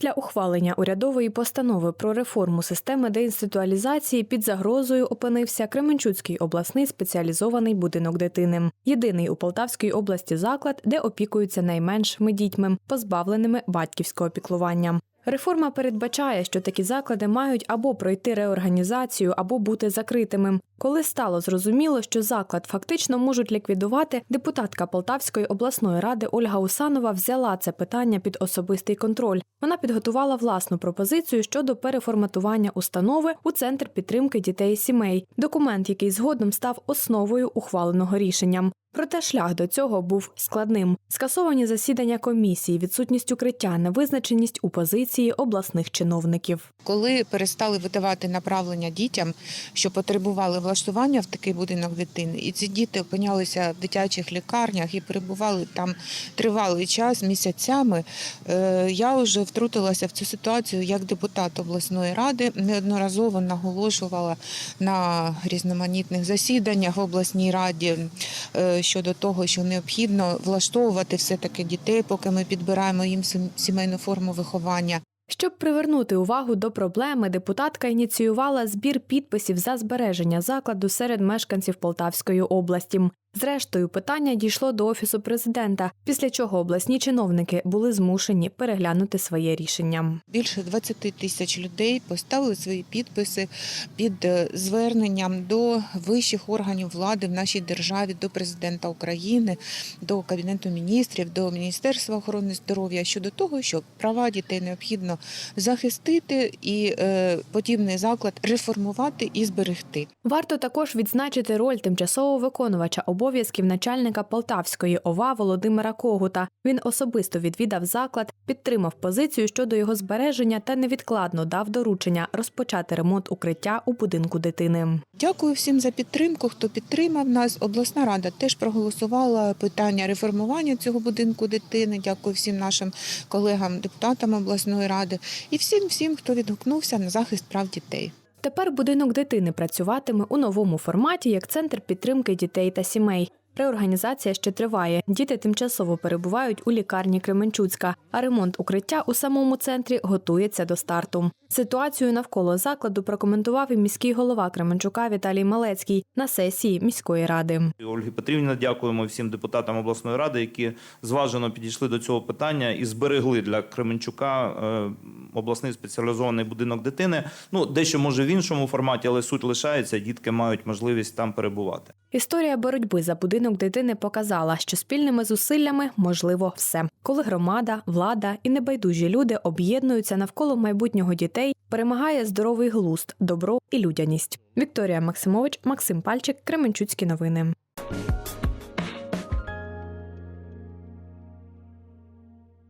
Після ухвалення урядової постанови про реформу системи деінституалізації під загрозою опинився Кременчуцький обласний спеціалізований будинок дитини. Єдиний у Полтавській області заклад, де опікуються найменшими дітьми, позбавленими батьківського піклування. Реформа передбачає, що такі заклади мають або пройти реорганізацію, або бути закритими. Коли стало зрозуміло, що заклад фактично можуть ліквідувати, депутатка Полтавської обласної ради Ольга Усанова взяла це питання під особистий контроль. Вона підготувала власну пропозицію щодо переформатування установи у центр підтримки дітей і сімей. Документ, який згодом став основою ухваленого рішення. Проте шлях до цього був складним: скасовані засідання комісії, відсутність укриття, невизначеність у позиції обласних чиновників. Коли перестали видавати направлення дітям, що потребували влаштування в такий будинок дитини, і ці діти опинялися в дитячих лікарнях і перебували там тривалий час місяцями. е, Я вже втрутилася в цю ситуацію як депутат обласної ради. Неодноразово наголошувала на різноманітних засіданнях в обласній раді е, щодо того, що необхідно влаштовувати все таки дітей, поки ми підбираємо їм сімейну форму виховання. Щоб привернути увагу до проблеми, депутатка ініціювала збір підписів за збереження закладу серед мешканців Полтавської області. Зрештою, питання дійшло до офісу президента, після чого обласні чиновники були змушені переглянути своє рішення. Більше 20 тисяч людей поставили свої підписи під е, зверненням до вищих органів влади в нашій державі, до президента України, до кабінету міністрів, до Міністерства охорони здоров'я щодо того, що права дітей необхідно захистити і е, подібний заклад реформувати і зберегти. Варто також відзначити роль тимчасового виконувача обов'язків начальника Полтавської ОВА Володимира Когута. Він особисто відвідав заклад, підтримав позицію щодо його збереження та невідкладно дав доручення розпочати ремонт укриття у будинку дитини. Дякую всім за підтримку. Хто підтримав нас. Обласна рада теж проголосувала питання реформування цього будинку дитини. Дякую всім нашим колегам, депутатам обласної ради і всім, всім, хто відгукнувся на захист прав дітей. Тепер будинок дитини працюватиме у новому форматі як центр підтримки дітей та сімей. Реорганізація ще триває. Діти тимчасово перебувають у лікарні Кременчуцька, а ремонт укриття у самому центрі готується до старту. Ситуацію навколо закладу прокоментував і міський голова Кременчука Віталій Малецький на сесії міської ради. Ольгі Петрівні дякуємо всім депутатам обласної ради, які зважено підійшли до цього питання і зберегли для Кременчука е, обласний спеціалізований будинок дитини. Ну дещо може в іншому форматі, але суть лишається. Дітки мають можливість там перебувати. Історія боротьби за будинок дитини показала, що спільними зусиллями можливо все. Коли громада, влада і небайдужі люди об'єднуються навколо майбутнього дітей, перемагає здоровий глузд, добро і людяність. Вікторія Максимович, Максим Пальчик, Кременчуцькі новини.